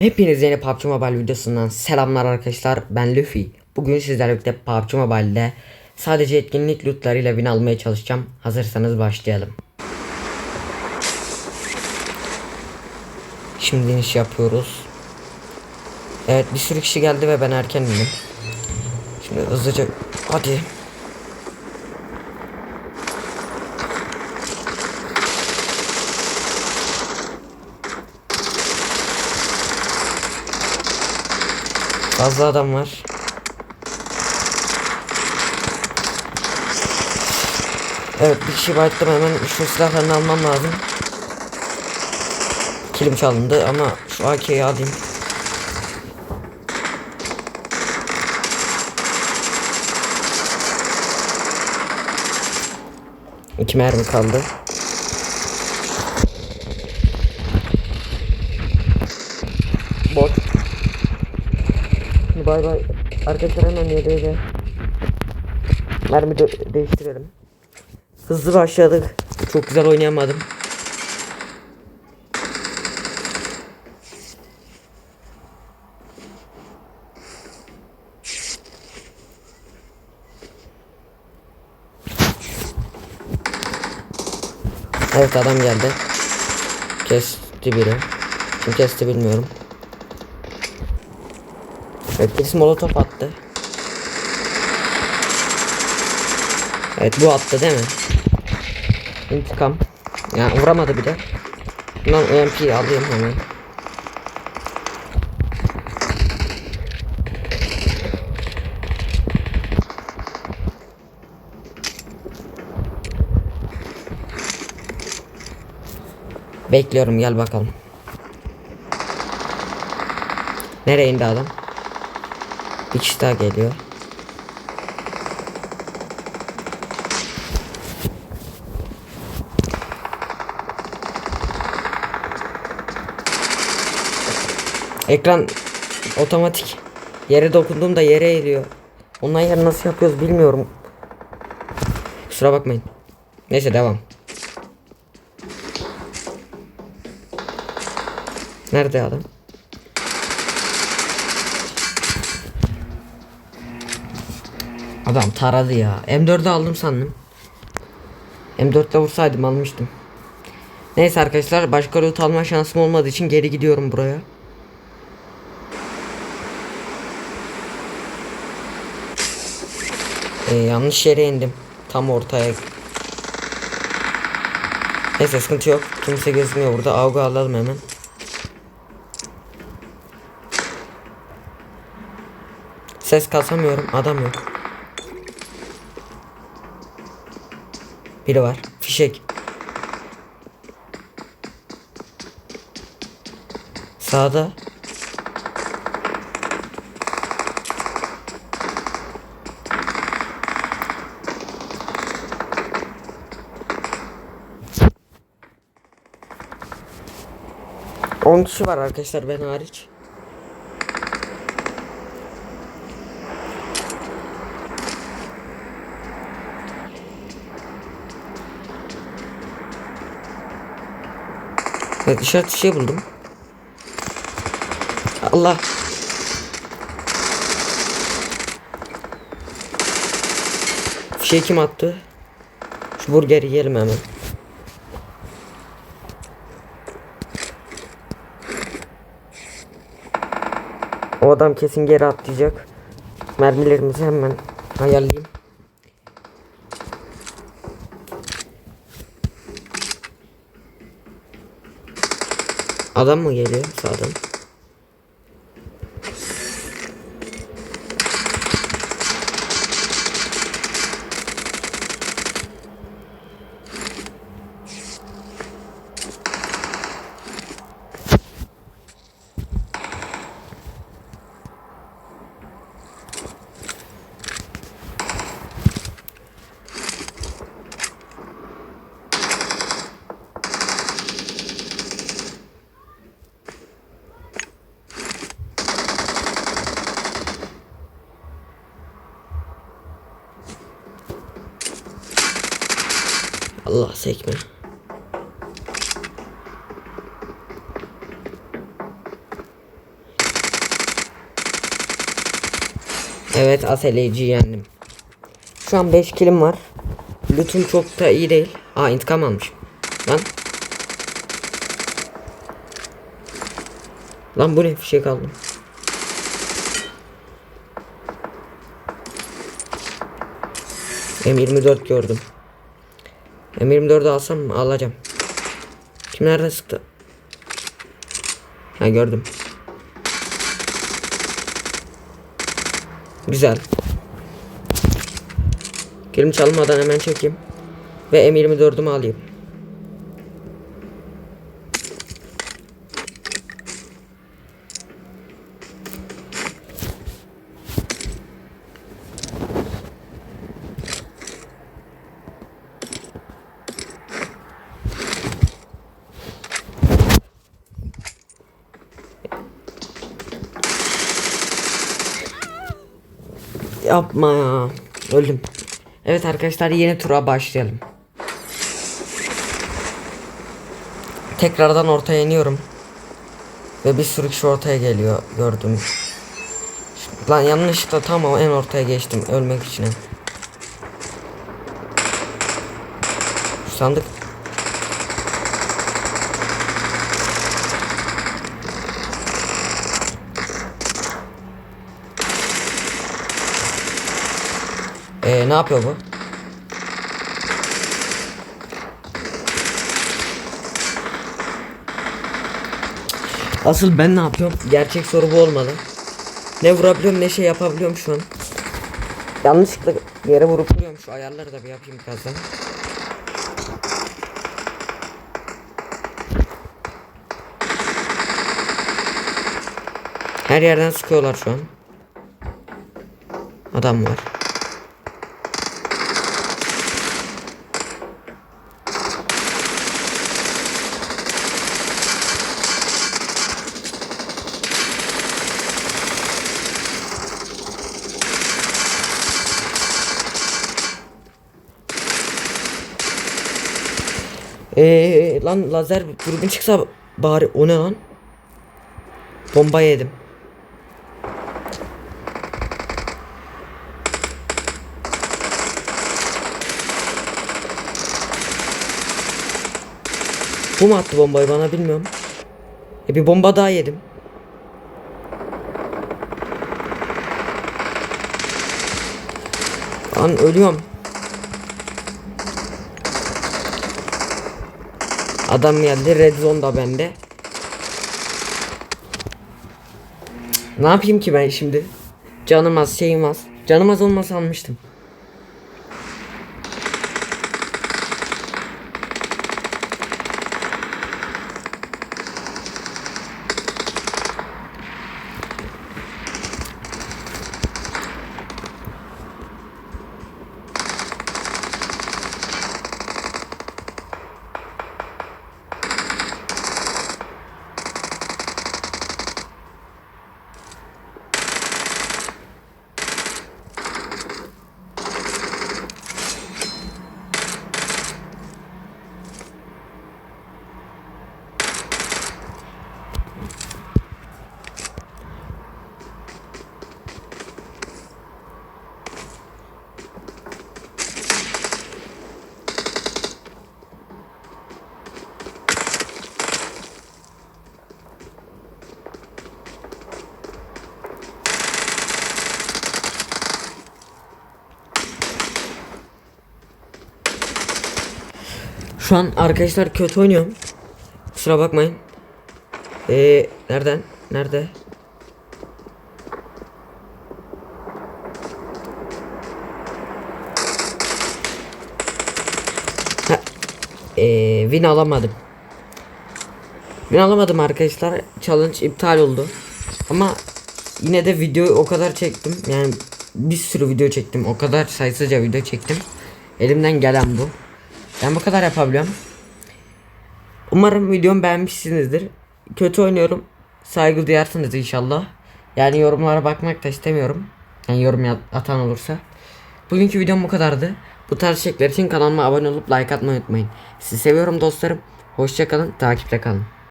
Hepiniz yeni PUBG Mobile videosundan selamlar arkadaşlar. Ben Luffy. Bugün sizlerle birlikte PUBG Mobile'de sadece etkinlik lootlarıyla win almaya çalışacağım. Hazırsanız başlayalım. Şimdi iniş yapıyoruz. Evet bir sürü kişi geldi ve ben erken indim. Şimdi hızlıca hadi. Fazla adam var. Evet bir kişi bayıttım hemen şu silahlarını almam lazım. Kilim çalındı ama şu AK'yi alayım. İki mermi kaldı. Bay bay. Arkadaşlar hemen YD'de. Mermi de- değiştirelim. Hızlı başladık. Çok güzel oynayamadım. Evet adam geldi. Kesti biri. Kim kesti bilmiyorum. Evet birisi molotof attı. Evet bu attı değil mi? İntikam. Yani vuramadı bir de. Bundan EMP alayım hemen. Bekliyorum gel bakalım. Nereye indi adam? Bir kişi geliyor. Ekran otomatik. Yere dokunduğumda yere eğiliyor. Ondan yer nasıl yapıyoruz bilmiyorum. Kusura bakmayın. Neyse devam. Nerede adam? Adam taradı ya. M4'ü aldım sandım. M4'le vursaydım almıştım. Neyse arkadaşlar başka loot alma şansım olmadığı için geri gidiyorum buraya. Ee, yanlış yere indim. Tam ortaya. Neyse sıkıntı yok. Kimse gözükmüyor burada. Avga alalım hemen. Ses kasamıyorum. Adam yok. Biri var. Fişek. Sağda. On kişi var arkadaşlar ben hariç. Evet işaret şey buldum. Allah. Şey kim attı? Şu burgeri yiyelim hemen. O adam kesin geri atlayacak. Mermilerimizi hemen ayarlayayım. Adam mı geliyor sağdan? olası ekmeği. Evet aseleyici yendim. Şu an 5 kilim var. Lütfum çok da iyi değil. Aa intikam almış. Lan. Lan bu ne fişek şey aldım. M24 gördüm. M24'ü alsam? Alacağım. Kim nerede sıktı? Ha gördüm. Güzel. Kilim çalmadan hemen çekeyim. Ve M24'ümü alayım. Yapma ya. Öldüm. Evet arkadaşlar yeni tura başlayalım. Tekrardan ortaya iniyorum. Ve bir sürü kişi ortaya geliyor gördüm. Lan yanlışlıkla tam o en ortaya geçtim ölmek için. Sandık. Ee, ne yapıyor bu? Asıl ben ne yapıyorum? Gerçek soru bu olmalı. Ne vurabiliyorum ne şey yapabiliyorum şu an. Yanlışlıkla yere vurup vuruyorum. Şu ayarları da bir yapayım birazdan. Her yerden sıkıyorlar şu an. Adam var. Lan lazer dürbün çıksa bari o ne lan? Bomba yedim. Bu mu attı bombayı bana bilmiyorum. E bir bomba daha yedim. Lan ölüyorum. Adam geldi red zone da bende. Ne yapayım ki ben şimdi? Canım az şeyim az. Canım az olmasa almıştım. Şu an arkadaşlar kötü oynuyorum. Kusura bakmayın. Ee, nereden? Nerede? Ha, ee, win alamadım. Win alamadım arkadaşlar. Challenge iptal oldu. Ama yine de videoyu o kadar çektim. Yani bir sürü video çektim. O kadar sayısızca video çektim. Elimden gelen bu. Ben bu kadar yapabiliyorum. Umarım videomu beğenmişsinizdir. Kötü oynuyorum. Saygı duyarsınız inşallah. Yani yorumlara bakmak da istemiyorum. Yani yorum atan olursa. Bugünkü videom bu kadardı. Bu tarz içerikler için kanalıma abone olup like atmayı unutmayın. Sizi seviyorum dostlarım. Hoşçakalın. Takipte kalın.